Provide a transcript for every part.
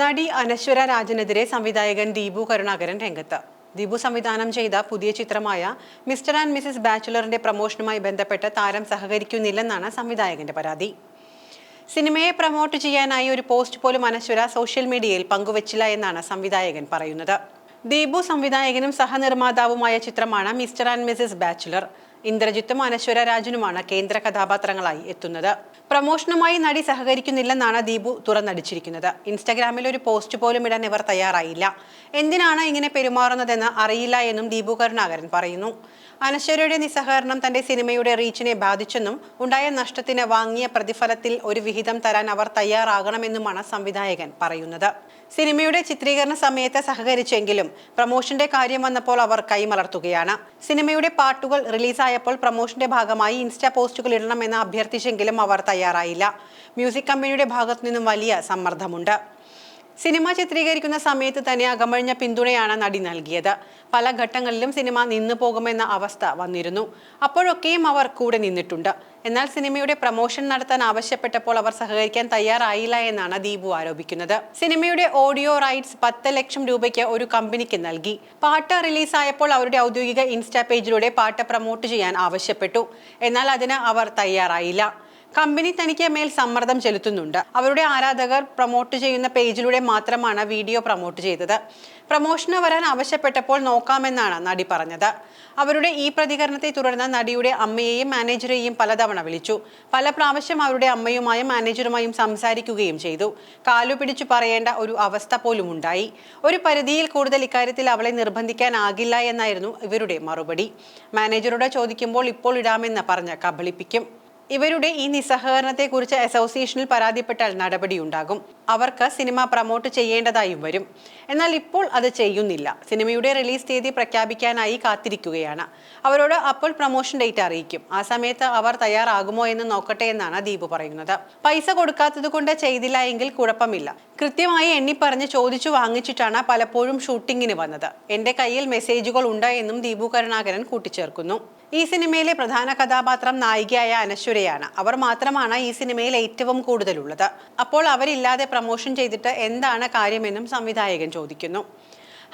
നടി അനശ്വര രാജനെതിരെ സംവിധായകൻ ദീപു കരുണാകരൻ രംഗത്ത്. ദീപു സംവിധാനം ചെയ്ത പുതിയ ചിത്രമായ മിസ്റ്റർ ആൻഡ് മിസസ് ബാച്ചുലറിന്റെ പ്രമോഷനുമായി ബന്ധപ്പെട്ട് താരം സഹകരിക്കുന്നില്ലെന്നാണ് സംവിധായകന്റെ പരാതി. സിനിമയെ പ്രൊമോട്ട് ചെയ്യാനായി ഒരു പോസ്റ്റ് പോലും അനശ്വര സോഷ്യൽ മീഡിയയിൽ പങ്കുവച്ചില്ല എന്നാണ് സംവിധായകൻ പറയുന്നത്. ദീപു സംവിധായകനും സഹനിർമ്മാതാവുമായ ചിത്രമാണ് മിസ്റ്റർ ആൻഡ് മിസസ് ബാച്ചുലർ. ഇന്ദ്രജിത്തും അനശ്വര രാജനുമാണ് കേന്ദ്ര കഥാപാത്രങ്ങളായി എത്തുന്നത്. പ്രമോഷനുമായി നടി സഹകരിക്കുന്നില്ലെന്നാണ് ദീപു തുറന്നടിച്ചിരിക്കുന്നത്. ഇൻസ്റ്റാഗ്രാമിൽ ഒരു പോസ്റ്റ് പോലും ഇടാൻ ഇവർ തയ്യാറായില്ല. എന്തിനാണ് ഇങ്ങനെ പെരുമാറുന്നതെന്ന് അറിയില്ല എന്നും ദീപു കരുണാകരൻ പറയുന്നു. അനശ്വരയുടെ നിസ്സഹകരണം തന്റെ സിനിമയുടെ റീച്ചിനെ ബാധിച്ചെന്നും ഉണ്ടായ നഷ്ടത്തിന് വാങ്ങിയ പ്രതിഫലത്തിൽ ഒരു വിഹിതം തരാൻ അവർ തയ്യാറാകണമെന്നുമാണ് സംവിധായകൻ പറയുന്നത്. സിനിമയുടെ ചിത്രീകരണ സമയത്ത് സഹകരിച്ചെങ്കിലും പ്രമോഷന്റെ കാര്യം വന്നപ്പോൾ അവർ കൈമലർത്തുകയാണ്. സിനിമയുടെ പാട്ടുകൾ റിലീസായപ്പോൾ പ്രമോഷന്റെ ഭാഗമായി ഇൻസ്റ്റാ പോസ്റ്റുകൾ ഇടണമെന്ന് അഭ്യർത്ഥിച്ചെങ്കിലും അവർ തയ്യാറായില്ല. മ്യൂസിക് കമ്പനിയുടെ ഭാഗത്തു നിന്നും വലിയ സമ്മർദ്ദമുണ്ട്. സിനിമ ചിത്രീകരിക്കുന്ന സമയത്ത് തന്നെ അകമഴിഞ്ഞ പിന്തുണയാണ് നടി നൽകിയത്. പല ഘട്ടങ്ങളിലും സിനിമ നിന്നു പോകുമെന്ന അവസ്ഥ വന്നിരുന്നു. അപ്പോഴൊക്കെയും അവർ കൂടെ നിന്നിട്ടുണ്ട്. എന്നാൽ സിനിമയുടെ പ്രൊമോഷൻ നടത്താൻ ആവശ്യപ്പെട്ടപ്പോൾ അവർ സഹകരിക്കാൻ തയ്യാറായില്ല എന്നാണ് ദീപു ആരോപിക്കുന്നത്. സിനിമയുടെ ഓഡിയോ റൈറ്റ്സ് പത്ത് ലക്ഷം രൂപയ്ക്ക് ഒരു കമ്പനിക്ക് നൽകി. പാട്ട് റിലീസായപ്പോൾ അവരുടെ ഔദ്യോഗിക ഇൻസ്റ്റാ പേജിലൂടെ പാട്ട് പ്രൊമോട്ട് ചെയ്യാൻ ആവശ്യപ്പെട്ടു. എന്നാൽ അതിന് അവർ തയ്യാറായില്ല. കമ്പനി തനിക്ക് മേൽ സമ്മർദ്ദം ചെലുത്തുന്നുണ്ട്. അവരുടെ ആരാധകർ പ്രൊമോട്ട് ചെയ്യുന്ന പേജിലൂടെ മാത്രമാണ് വീഡിയോ പ്രൊമോട്ട് ചെയ്തത്. പ്രൊമോഷന് വരാൻ ആവശ്യപ്പെട്ടപ്പോൾ നോക്കാമെന്നാണ് നടി പറഞ്ഞത്. അവരുടെ ഈ പ്രതികരണത്തെ തുടർന്ന് നടിയുടെ അമ്മയെയും മാനേജറെയും പലതവണ വിളിച്ചു. പല പ്രാവശ്യം അവരുടെ അമ്മയുമായും മാനേജറുമായും സംസാരിക്കുകയും ചെയ്തു. കാലു പിടിച്ചു പറയേണ്ട ഒരു അവസ്ഥ പോലും ഉണ്ടായി. ഒരു പരിധിയിൽ കൂടുതൽ ഇക്കാര്യത്തിൽ അവളെ നിർബന്ധിക്കാനാകില്ല എന്നായിരുന്നു ഇവരുടെ മറുപടി. മാനേജറോട് ചോദിക്കുമ്പോൾ ഇപ്പോൾ ഇടാമെന്ന് പറഞ്ഞ് കബളിപ്പിക്കും. ഇവരുടെ ഈ നിസ്സഹകരണത്തെക്കുറിച്ച് അസോസിയേഷനിൽ പരാതിപ്പെട്ടാൽ നടപടിയുണ്ടാകും. അവർക്ക് സിനിമ പ്രമോട്ട് ചെയ്യേണ്ടതായും വരും. എന്നാൽ ഇപ്പോൾ അത് ചെയ്യുന്നില്ല. സിനിമയുടെ റിലീസ് തീയതി പ്രഖ്യാപിക്കാനായി കാത്തിരിക്കുകയാണ്. അവരോട് അപ്പോൾ പ്രൊമോഷൻ ഡേറ്റ് അറിയിക്കും. ആ സമയത്ത് അവർ തയ്യാറാകുമോ എന്ന് നോക്കട്ടെ എന്നാണ് ദീപ് പറയുന്നത്. പൈസ കൊടുക്കാത്തത് കൊണ്ട് ചെയ്തില്ല എങ്കിൽ കുഴപ്പമില്ല. കൃത്യമായി എണ്ണിപ്പറഞ്ഞ് ചോദിച്ചു വാങ്ങിച്ചിട്ടാണ് പലപ്പോഴും ഷൂട്ടിങ്ങിന് വന്നത്. എന്റെ കയ്യിൽ മെസ്സേജുകൾ ഉണ്ട് എന്നും ദീപു കരുണാകരൻ കൂട്ടിച്ചേർക്കുന്നു. ഈ സിനിമയിലെ പ്രധാന കഥാപാത്രം നായികയായ അനശ്വരയാണ്. അവർ മാത്രമാണ് ഈ സിനിമയിൽ ഏറ്റവും കൂടുതലുള്ളത്. അപ്പോൾ അവരില്ലാതെ പ്രൊമോഷൻ ചെയ്തിട്ട് എന്താണ് കാര്യമെന്നും സംവിധായകൻ ചോദിക്കുന്നു.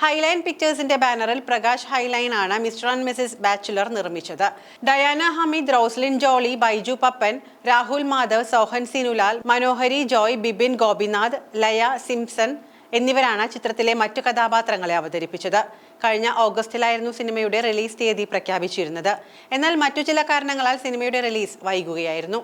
ഹൈലൈൻ പിക്ചേഴ്സിന്റെ ബാനറിൽ പ്രകാശ് ഹൈലൈൻ ആണ് മിസ്റ്റർ ആൻഡ് മിസസ് ബാച്ചുലർ നിർമ്മിച്ചത്. Diana Hameed Roslin Jolly Baiju Pappan Rahul Madhav Sohan Sinulal Manohari Joy Bibin Gopinath Laya Simson എന്നിവരാണ് ചിത്രത്തിലെ മറ്റു കഥാപാത്രങ്ങളെ അവതരിപ്പിച്ചത്. കഴിഞ്ഞ ഓഗസ്റ്റിലായിരുന്നു സിനിമയുടെ റിലീസ് തീയതി പ്രഖ്യാപിച്ചിരുന്നത്. എന്നാൽ മറ്റു ചില കാരണങ്ങളാൽ സിനിമയുടെ റിലീസ് വൈകുകയായിരുന്നു.